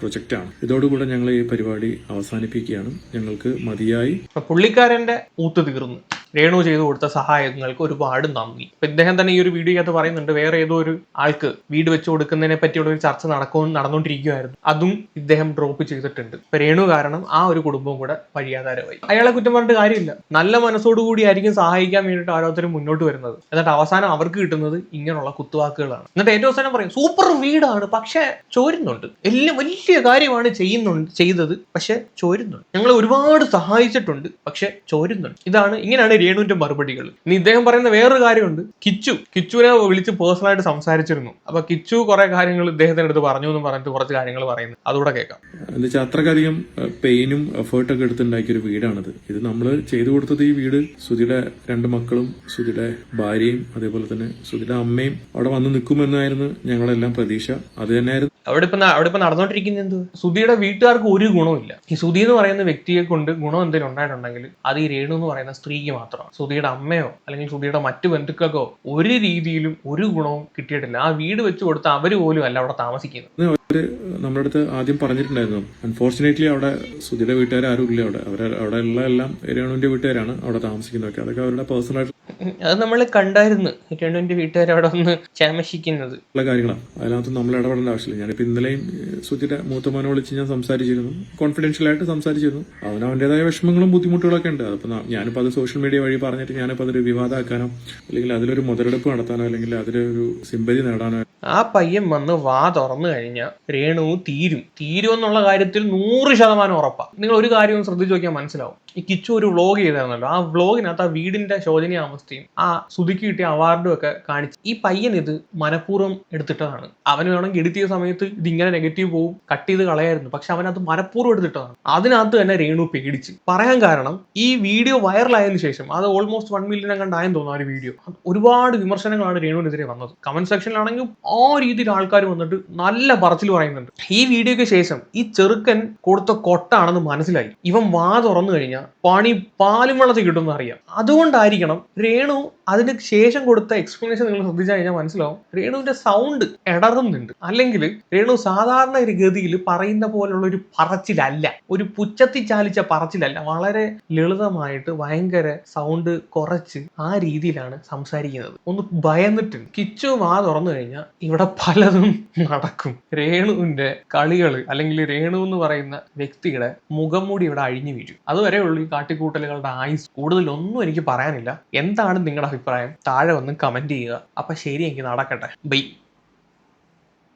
പ്രൊജക്റ്റ് ആണ് ഇതോടുകൂടെ ഞങ്ങൾ ഈ പരിപാടി അവസാനിപ്പിക്കുകയാണ്. ഞങ്ങൾക്ക് മതിയായി. പുള്ളിക്കാരന്റെ ഊത്ത് തീർന്നു. രേണു ചെയ്തു കൊടുത്ത സഹായങ്ങൾക്ക് ഒരുപാട് നന്ദി. ഇപ്പൊ ഇദ്ദേഹം തന്നെ ഈ ഒരു വീഡിയോക്കകത്ത് പറയുന്നുണ്ട് വേറെ ഏതോ ഒരു ആൾക്ക് വീട് വെച്ച് കൊടുക്കുന്നതിനെ പറ്റിയുള്ള ഒരു ചർച്ച നടക്കും നടന്നുകൊണ്ടിരിക്കുകയായിരുന്നു അതും ഇദ്ദേഹം ഡ്രോപ്പ് ചെയ്തിട്ടുണ്ട്. ഇപ്പൊ രേണു കാരണം ആ ഒരു കുടുംബവും കൂടെ വഴിയാധാരമായി. അയാളെ കുറ്റം പറഞ്ഞിട്ട് കാര്യമില്ല. നല്ല മനസ്സോടുകൂടി ആയിരിക്കും സഹായിക്കാൻ വേണ്ടിയിട്ട് ഓരോരുത്തരും മുന്നോട്ട് വരുന്നത്. എന്നിട്ട് അവസാനം അവർക്ക് കിട്ടുന്നത് ഇങ്ങനെയുള്ള കുത്തുവാക്കുകളാണ്. എന്നിട്ട് ഏറ്റവും അവസാനം പറയും സൂപ്പർ വീടാണ് പക്ഷെ ചോരുന്നുണ്ട്. എല്ലാം വലിയ കാര്യമാണ് ചെയ്യുന്നുണ്ട് ചെയ്തത് പക്ഷെ ചോരുന്നുണ്ട്. ഞങ്ങൾ ഒരുപാട് സഹായിച്ചിട്ടുണ്ട് പക്ഷെ ചോരുന്നുണ്ട്. ഇതാണ് ഇങ്ങനെയാണ് രേണുവിന്റെ മറുപടികൾ ഇനി ഇദ്ദേഹം പറയുന്ന വേറൊരു കാര്യമുണ്ട്. കിച്ചു കിച്ചുവിനെ വിളിച്ച് പേഴ്സണലായിട്ട് സംസാരിച്ചിരുന്നു. അപ്പൊ കിച്ചു കുറെ കാര്യങ്ങൾ ഇദ്ദേഹത്തിന്റെ അടുത്ത് പറഞ്ഞു എന്ന് പറഞ്ഞിട്ട് കുറച്ച് കാര്യങ്ങൾ പറയുന്നു. അതുകൂടെ കേൾക്കാം. എന്താ വെച്ചാൽ അത്രക്കധികം പെയിനും എഫേർട്ടൊക്കെ എടുത്തുണ്ടാക്കിയ ഒരു വീടാണിത്. ഇത് നമ്മൾ ചെയ്തു കൊടുത്തത് ഈ വീട് സുധിയുടെ രണ്ട് മക്കളും സുധിയുടെ ഭാര്യയും അതേപോലെ തന്നെ സുധിയുടെ അമ്മയും അവിടെ വന്ന് നിൽക്കുമെന്നായിരുന്നു ഞങ്ങളെല്ലാം പ്രതീക്ഷ. അത് തന്നെയായിരുന്നു അവിടെ ഇപ്പൊ അവിടെ ഇപ്പൊ നടന്നുകൊണ്ടിരിക്കുന്നത് എന്ത് സുധിയുടെ വീട്ടുകാർക്ക് ഒരു ഗുണമില്ല ഈ സുധി എന്ന് പറയുന്ന വ്യക്തിയെ കൊണ്ട് ഗുണം എന്തെങ്കിലും ഉണ്ടായിട്ടുണ്ടെങ്കിൽ അത് ഈ രേണു എന്ന് പറയുന്ന സ്ത്രീക്ക് മാത്രമാണ്. സുധിയുടെ അമ്മയോ അല്ലെങ്കിൽ സുധിയുടെ മറ്റു ബന്ധുക്കൾക്കോ ഒരു രീതിയിലും ഒരു ഗുണവും കിട്ടിയിട്ടില്ല. ആ വീട് വെച്ച് കൊടുത്ത അവർ പോലും അല്ല അവിടെ താമസിക്കുന്നത്. അവർ നമ്മുടെ അടുത്ത് ആദ്യം പറഞ്ഞിട്ടുണ്ടായിരുന്നു. അൺഫോർച്ചുനേറ്റ്ലി അവിടെ സുധിയുടെ വീട്ടുകാർ ആരും ഇല്ല അവിടെ. അവർ അവിടെ ഉള്ള എല്ലാം രേണുവിന്റെ വീട്ടുകാരാണ് അവിടെ താമസിക്കുന്നതൊക്കെ. അതൊക്കെ അവരുടെ പേഴ്സണൽ ആയിട്ട് അത് നമ്മൾ കണ്ടായിരുന്നു. രേണുവിന്റെ വീട്ടുകാർ അവിടെ ഒന്ന് ചാമശിക്കുന്നത് കാര്യങ്ങളാണ് അതിനകത്ത് നമ്മൾ ഇടപെടേണ്ട ആവശ്യമില്ല. ഞാനിപ്പോൾ ഇന്നലെയും സുധിയുടെ മൂത്തമാനെ വിളിച്ച് ഞാൻ സംസാരിച്ചിരുന്നു. കോൺഫിഡൻഷ്യൽ ആയിട്ട് സംസാരിച്ചിരുന്നു. അവന് അവന്റെതായ വിഷമങ്ങളും ബുദ്ധിമുട്ടുകളൊക്കെ ഉണ്ട്. അതിപ്പോൾ ഞാനിപ്പോൾ അത് സോഷ്യൽ മീഡിയ വഴി പറഞ്ഞിട്ട് ഞാനിപ്പോൾ അതൊരു വിവാദമാക്കാനോ അല്ലെങ്കിൽ അതിലൊരു മുതലെടുപ്പ് നടത്താനോ അല്ലെങ്കിൽ അതിലൊരു സിമ്പതി നേടാനോ ആ പയ്യൻ വന്ന് വാ തുറന്നു കഴിഞ്ഞാൽ രേണു തീരും. തീരും എന്നുള്ള കാര്യത്തിൽ നൂറ് ശതമാനം ഉറപ്പാ. നിങ്ങൾ ഒരു കാര്യവും ശ്രദ്ധിച്ചു നോക്കിയാൽ മനസ്സിലാവും. ഈ കിച്ചു ഒരു വ്ളോഗ് ചെയ്തായിരുന്നല്ലോ. ആ വ്ളോഗിനകത്ത് ആ വീടിന്റെ ശോചനീയ അവസ്ഥയും ആ സുതുക്കി കിട്ടിയ അവാർഡും ഒക്കെ കാണിച്ച് ഈ പയ്യൻ ഇത് മനഃപൂർവം എടുത്തിട്ടതാണ്. അവന് വേണമെങ്കിൽ എഡിറ്റ് ചെയ്ത സമയത്ത് ഇതിങ്ങനെ നെഗറ്റീവ് പോവും കട്ട് ചെയ്ത് കളയായിരുന്നു. പക്ഷെ അവനത് മനഃപൂർവം എടുത്തിട്ടതാണ്. അതിനകത്ത് തന്നെ രേണു പേടിച്ച്. പറയാൻ കാരണം ഈ വീഡിയോ വൈറലായതിനു ശേഷം അത് ഓൾമോസ്റ്റ് വൺ മില്യൺ കണ്ടായെന്ന് തോന്നുന്നു ആ ഒരു വീഡിയോ ഒരുപാട് വിമർശനങ്ങളാണ് രേണുവിനെതിരെ വന്നത്. കമന്റ് സെക്ഷനിലാണെങ്കിൽ ആ രീതിയിൽ ആൾക്കാർ വന്നിട്ട് നല്ല പറച്ചിൽ പറയുന്നുണ്ട്. ഈ വീഡിയോയ്ക്ക് ശേഷം ഈ ചെറുക്കൻ കൊടുത്ത കൊട്ടാണെന്ന് മനസ്സിലായി. ഇവൻ വാ തുറന്നു കഴിഞ്ഞാൽ പണി പാലും വെള്ളത്തിൽ കിട്ടുമെന്ന് അറിയാം. അതുകൊണ്ടായിരിക്കണം രേണു അതിന് ശേഷം കൊടുത്ത എക്സ്പ്ലനേഷൻ നിങ്ങൾ ശ്രദ്ധിച്ചു കഴിഞ്ഞാൽ മനസ്സിലാവും. രേണുവിന്റെ സൗണ്ട് ഇടറുന്നുണ്ട് അല്ലെങ്കിൽ രേണു സാധാരണ ഒരു ഗതിയിൽ പറയുന്ന പോലുള്ള ഒരു പറച്ചിലല്ല. ഒരു പുച്ചത്തി ചാലിച്ച പറച്ചിലല്ല. വളരെ ലളിതമായിട്ട് ഭയങ്കര സൗണ്ട് കുറച്ച് ആ രീതിയിലാണ് സംസാരിക്കുന്നത്. ഒന്ന് ഭയന്നിട്ട് കിച്ചു വാ തുറന്നു കഴിഞ്ഞാൽ ഇവിടെ പലതും നടക്കും. രേണുവിന്റെ കളികൾ അല്ലെങ്കിൽ രേണു എന്ന് പറയുന്ന വ്യക്തിയുടെ മുഖം മൂടി ഇവിടെ അഴിഞ്ഞു വീഴും. അതുവരെയുള്ള ഈ കാട്ടിക്കൂട്ടലുകളുടെ ആയുസ്. കൂടുതലൊന്നും എനിക്ക് പറയാനില്ല. എന്താണ് നിങ്ങളുടെ അഭിപ്രായം. താഴെ ഒന്ന് കമന്റ് ചെയ്യുക. അപ്പൊ ശരി എനിക്ക് നടക്കട്ടെ. ബൈ